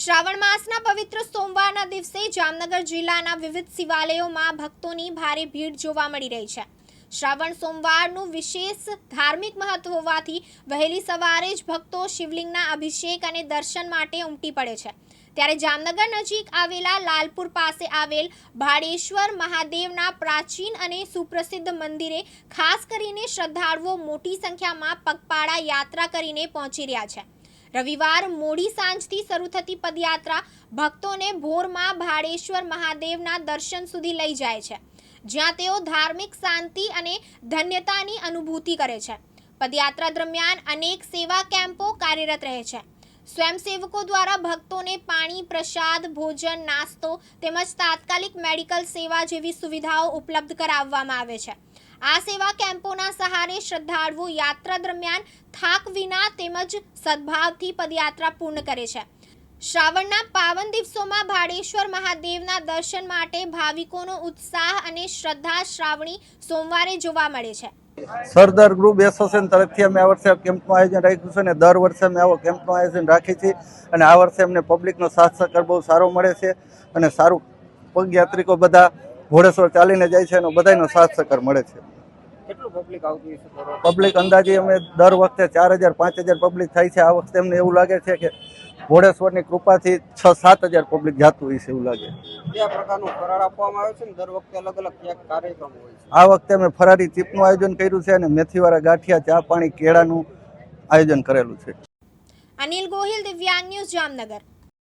શ્રાવણ માસના પવિત્ર સોમવારના દિવસે જામનગર જિલ્લાના વિવિધ શિવાલયોમાં ભક્તોની ભારે ભીડ જોવા મળી રહી છે. શ્રાવણ સોમવારનું વિશેષ ધાર્મિક મહત્વ હોવાથી વહેલી સવારે જ ભક્તો શિવલિંગના અભિષેક અને દર્શન માટે ઉમટી પડે છે. ત્યારે જામનગર નજીક આવેલા લાલપુર પાસે આવેલ ભાડેશ્વર મહાદેવના પ્રાચીન અને સુપ્રસિદ્ધ મંદિરે ખાસ કરીને શ્રદ્ધાળુઓ મોટી સંખ્યામાં પગપાળા યાત્રા કરીને પહોંચી રહ્યા છે. રવિવાર મોડી સાંજથી શરૂ થતી પદયાત્રા ભક્તોને ભોરમાં ભાડેશ્વર મહાદેવના દર્શન સુધી લઈ જાય છે, જ્યાં તેઓ ધાર્મિક શાંતિ અને ધન્યતાની અનુભૂતિ કરે છે. પદયાત્રા દરમિયાન અનેક સેવા કેમ્પો કાર્યરત રહે છે. સ્વયંસેવકો દ્વારા ભક્તોને પાણી, પ્રસાદ, ભોજન, નાસ્તો તેમજ તાત્કાલિક મેડિકલ સેવા જેવી સુવિધાઓ ઉપલબ્ધ કરાવવામાં આવે છે. આ સેવા કેમ્પોના સહારે શ્રદ્ધાળુઓ યાત્રા દરમિયાન થાક વિના તેમજ સદભાવથી પદયાત્રા પૂર્ણ કરે છે. શ્રાવણના પાવન દિવસોમાં ભાડેશ્વર મહાદેવના દર્શન માટે ભાવિકોનો ઉત્સાહ અને શ્રદ્ધા શ્રાવણી સોમવારે જોવા મળે છે. સરદાર ગ્રુપ એસોસિએશન તરફથી અમે આ વર્ષે કેમ્પનું આયોજન રાખ્યું છે અને દર વર્ષે અમે આવો કેમ્પનું આયોજન રાખીએ છીએ અને આ વર્ષે અમને પબ્લિકનો સાથ સહકાર બહુ સારો મળે છે અને સારું પગયાત્રિકો બધા ઘોડેશ્વર ચાલીને જાય છે અને બધાનો સાથ સહકાર મળે છે. પબ્લિક અંદાજે અમે દર વખતે ચાર હજાર પાંચ હજાર પબ્લિક થાય છે. આ વખતે અમને એવું લાગે છે કે ઘોડેશ્વરની કૃપાથી છ સાત હજાર પબ્લિક જાતું હોય છે એવું લાગે. કયા પ્રકારનું ફરાળ આપવામાં આવે છે ને દર વખતે અલગ અલગ ક્યાંક કાર્યક્રમ હોય છે? આ વખતે અમે ફરારી ચીપનું આયોજન કર્યું છે અને મેથીવાળા ગાંઠિયા ચા પાણી કેળાનું આયોજન કરેલું છે. અનિલ ગોહિલ દિવ્યાંગ ન્યૂઝ જામનગર.